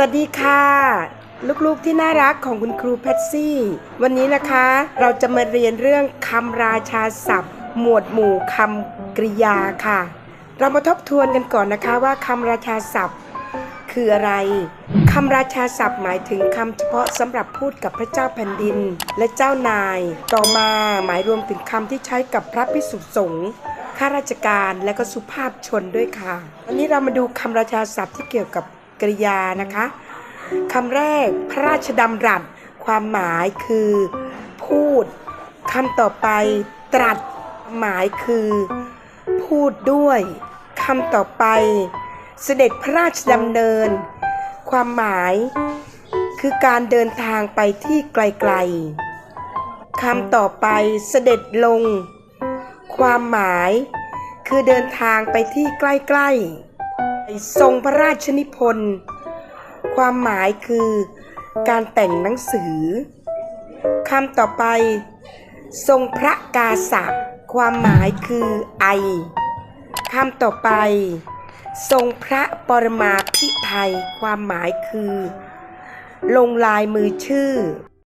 วัสดีค่ะ ลูกๆที่น่ารักของคุณครูแพทซี่ วันนี้นะคะเราจะมาเรียนเรื่องคำราชาศัพท์ หมวดหมู่คำกริยาค่ะ เรามาทบทวนกันก่อนนะคะว่าคำราชาศัพท์ คืออะไรคำราชาศัพท์หมายถึงคำเฉพาะสำหรับพูดกับพระเจ้าแผ่นดิน และเจ้านาย ต่อมาหมายรวมถึงคำที่ใช้กับพระภิกษุสงฆ์ข้าราชการและก็สุภาพชนด้วยค่ะ วันนี้เรามาดูคำราชาศัพท์ที่เกี่ยวกับ กริยานะคะคำแรกพระราชดำรัสความหมายคือ พูดคำต่อไปตรัสหมายคือ พูดด้วยคำต่อไป เสด็จพระราชดำเนิน ความหมายคือการเดินทางไปที่ไกลๆคำต่อไปเสด็จลง ความหมายคือเดินทางไปที่ใกล้ๆ ทรงพระราชนิพนธ์ ความหมายคือการแต่งหนังสือคำต่อไป ทรงพระกาสะความหมายคือไอคำต่อไป ทรงพระปรมาภิไธยความหมายคือ ลงลายมือชื่อ